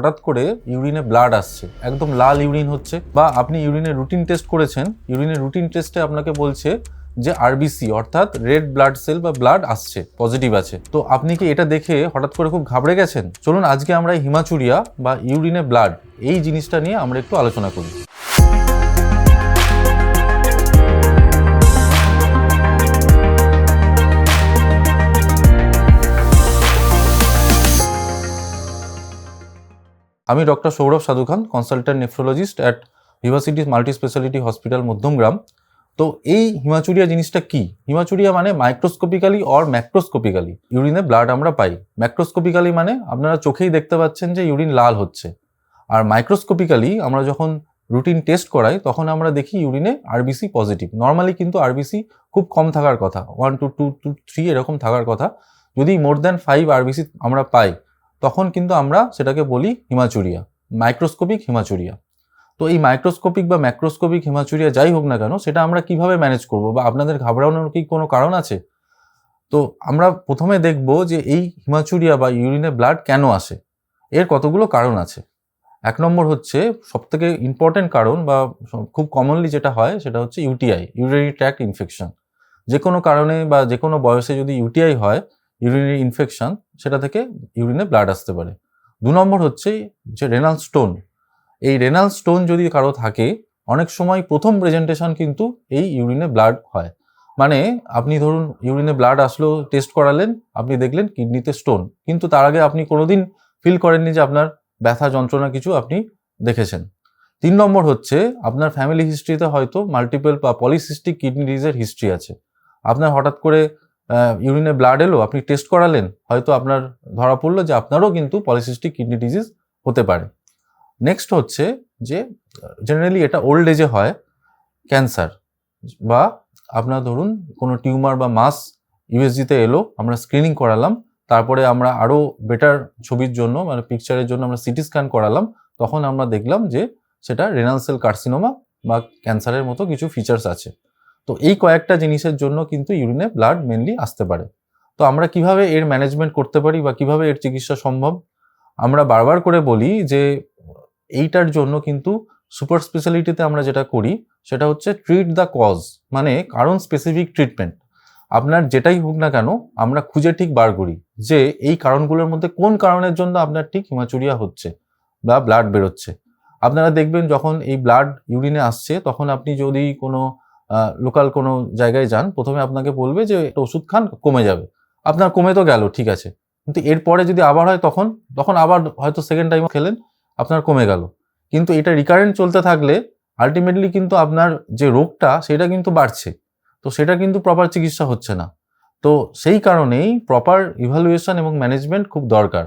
হঠাৎ করে ইউরিনে ব্লাড আসছে। একদম লাল ইউরিন হচ্ছে বা আপনি ইউরিনের রুটিন টেস্ট করেছেন, ইউরিনের রুটিন টেস্টে আপনাকে বলছে যে আরবিসি অর্থাৎ রেড ব্লাড সেল বা ব্লাড আসছে পজিটিভ আছে। তো আপনি কি এটা দেখে হঠাৎ করে খুব ঘাবড়ে গেছেন? চলুন আজকে আমরা হিমাচুরিয়া বা ইউরিনে ব্লাড এই জিনিসটা নিয়ে আমরা একটু আলোচনা করি। আমি doctor Sourav Sadhu Khan consultant nephrologist at Vivacity multi speciality hospital Madhyamgram তো এই হিমাচুরিয়া জিনিসটা কি? হিমাচুরিয়া মানে মাইক্রোস্কোপিক্যালি অর ম্যাক্রোস্কোপিক্যালি ইউরিনে ব্লাড আমরা পাই। ম্যাক্রোস্কোপিক্যালি মানে আপনারা চোখেই দেখতে পাচ্ছেন যে ইউরিন লাল হচ্ছে। আর মাইক্রোস্কোপিক্যালি আমরা যখন রুটিন টেস্ট করাই, তখন আমরা দেখি ইউরিনে আরবিসি পজিটিভ নর্মালি কিন্তু আরবিসি খুব কম থাকার কথা। One two two two three এরকম থাকার কথা। যদি মোর দ্যান ফাইভ আরবিসি আমরা পাই তখন কিন্তু আমরা সেটাকে বলি হিমাচুরিয়া মাইক্রোস্কোপিক হিমাচুরিয়া। তো এই মাইক্রোস্কোপিক বা ম্যাক্রোস্কোপিক হিমাচুরিয়া যাই হোক না কেন, সেটা আমরা কীভাবে ম্যানেজ করব বা আপনাদের ঘাবড়ানোর কি কোনো কারণ আছে? তো আমরা প্রথমে দেখব যে এই হিমাচুরিয়া বা ইউরিনে ব্লাড কেন আসে? এর কতগুলো কারণ আছে। এক নম্বর হচ্ছে সবথেকে ইম্পর্টেন্ট কারণ বা খুব কমনলি যেটা হয়, সেটা হচ্ছে ইউটিআই ইউরিনারি ট্র্যাক্ট ইনফেকশন যে কোনো কারণে বা যে কোনো বয়সে যদি ইউটিআই হয় ইউরিনারি ইনফেকশন সেটা থেকে ইউরিনে ব্লাড আসতে পারে। দু নম্বর হচ্ছে যে রেনাল স্টোন এই রেনাল স্টোন যদি কারও থাকে, অনেক সময় প্রথম প্রেজেন্টেশন কিন্তু এই ইউরিনে ব্লাড হয়। মানে আপনি ধরুন ইউরিনে ব্লাড আসলো টেস্ট করালেন, আপনি দেখলেন কিডনিতে স্টোন কিন্তু তার আগে আপনি কোনোদিন ফিল করেননি যে আপনার ব্যথা, যন্ত্রণা কিছু আপনি দেখেছেন। তিন নম্বর হচ্ছে, আপনার ফ্যামিলি হিস্ট্রিতে হয়তো মাল্টিপল বা পলিসিস্টিক কিডনি ডিজিজের হিস্ট্রি আছে। আপনার হঠাৎ করে ইউরিনে ব্লাড এলো, আপনি টেস্ট করালেন, হয়তো আপনার ধরা পড়ল যে আপনারও কিন্তু পলিসিস্টিক কিডনি ডিজিজ হতে পারে। নেক্সট হচ্ছে যে জেনারেলি এটা ওল্ড এজে হয় ক্যান্সার বা আপনার ধরুন কোনো টিউমার বা মাস ইউএসজিতে এলো, আমরা স্ক্রিনিং করালাম, তারপরে আমরা আরও বেটার ছবির জন্য মানে পিকচারের জন্য আমরা সিটি স্ক্যান করালাম, তখন আমরা দেখলাম যে সেটা রেনাল সেল কার্সিনোমা বা ক্যান্সারের মতো কিছু ফিচার্স আছে। তো এই কয়েকটা জিনিসের জন্য কিন্তু ইউরিনে ব্লাড মেনলি আসতে পারে। তো আমরা কীভাবে এর ম্যানেজমেন্ট করতে পারি বা কীভাবে এর চিকিৎসা সম্ভব? আমরা বারবার করে বলি যে এইটার জন্য কিন্তু সুপার স্পেশালিটিতে আমরা যেটা করি, সেটা হচ্ছে ট্রিট দ্য কজ মানে কারণ স্পেসিফিক ট্রিটমেন্ট আপনার যেটাই হোক না কেন, আমরা খুঁজে ঠিক বার করি যে এই কারণগুলোর মধ্যে কোন কারণের জন্য আপনার ঠিক হিমাচুরিয়া হচ্ছে বা ব্লাড বেরোচ্ছে। আপনারা দেখবেন যখন এই ব্লাড ইউরিনে আসছে, তখন আপনি যদি কোনো লোকাল কোনো জায়গায় যান, প্রথমে আপনাকে বলবে যে একটা ওষুধ খান, কমে যাবে। আপনার কমে তো গেল, ঠিক আছে। কিন্তু এরপরে যদি আবার হয় তখন তখন আবার হয়তো সেকেন্ড টাইম খেলেন, আপনার কমে গেল। কিন্তু এটা রিকারেন্ট চলতে থাকলে আলটিমেটলি কিন্তু আপনার যে রোগটা, সেটা কিন্তু বাড়ছে। তো সেটা কিন্তু প্রপার চিকিৎসা হচ্ছে না। তো সেই কারণেই প্রপার ইভালুয়েশন এবং ম্যানেজমেন্ট খুব দরকার।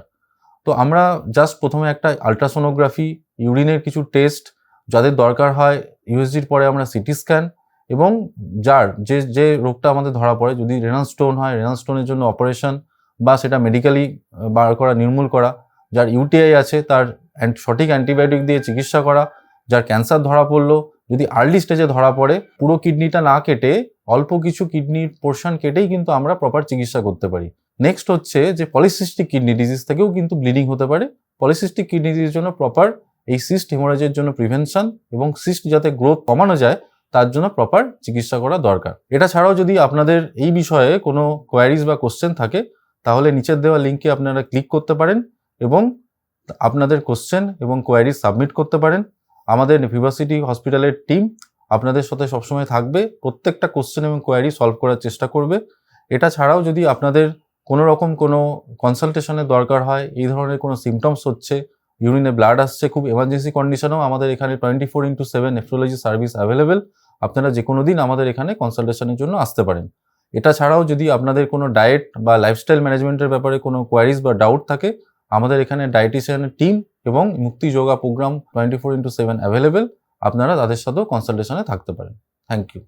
তো আমরা জাস্ট প্রথমে একটা আলট্রাসোনোগ্রাফি ইউরিনের কিছু টেস্ট যাদের দরকার হয় ইউএসজির পরে আমরা সিটি স্ক্যান এবং যার যে যে রোগটা আমাদের ধরা পড়ে, যদি রেনাল স্টোন হয় রেনাল স্টোনের জন্য অপারেশন বা সেটা মেডিকেলি বার করা, নির্মূল করা, যার ইউটিআই আছে, তার সঠিক অ্যান্টিবায়োটিক দিয়ে চিকিৎসা করা, যার ক্যান্সার ধরা পড়ল, যদি আর্লি স্টেজে ধরা পড়ে, পুরো কিডনিটা না কেটে, অল্প কিছু কিডনির পোর্শন কেটেই কিন্তু আমরা প্রপার চিকিৎসা করতে পারি। নেক্সট হচ্ছে যে পলিসিস্টিক কিডনি ডিজিজ থেকেও কিন্তু ব্লিডিং হতে পারে। পলিসিস্টিক কিডনি ডিজিজের জন্য প্রপার এই সিস্ট হেমোরেজের জন্য প্রিভেনশন এবং সিস্ট যাতে গ্রোথ কমানো যায় তার জন্য প্রপার চিকিৎসা করা দরকার। এটা ছাড়াও যদি আপনাদের এই বিষয়ে কোনো কোয়ারিজ বা কোশ্চেন থাকে, তাহলে নিচের দেওয়া লিঙ্কে আপনারা ক্লিক করতে পারেন এবং আপনাদের কোশ্চেন এবং কোয়ারিজ সাবমিট করতে পারেন। আমাদের ভিভাসিটি হসপিটালের টিম আপনাদের সাথে সবসময় থাকবে, প্রত্যেকটা কোশ্চেন এবং কোয়ারি সলভ করার চেষ্টা করবে। এটা ছাড়াও যদি আপনাদের কোনো রকম কোনো কনসালটেশনের দরকার হয়, এই ধরনের কোনো সিমটমস হচ্ছে ইউরিনে ব্লাড আসছে, খুব এমার্জেন্সি কন্ডিশনেও আমাদের এখানে twenty four into seven nephrology service available আপনারা যে কোনো দিন আমাদের এখানে কনসালটেশনের জন্য আসতে পারেন। এটা ছাড়াও যদি আপনাদের কোনো ডায়েট বা লাইফস্টাইল ম্যানেজমেন্টের ব্যাপারে কোনো কোয়ারিজ বা ডাউট থাকে, আমাদের এখানে ডায়েটিশিয়ানের টিম এবং Mukti yoga programme twenty four into seven available আপনারা তাদের সাথেও কনসালটেশনে থাকতে পারেন। Thank you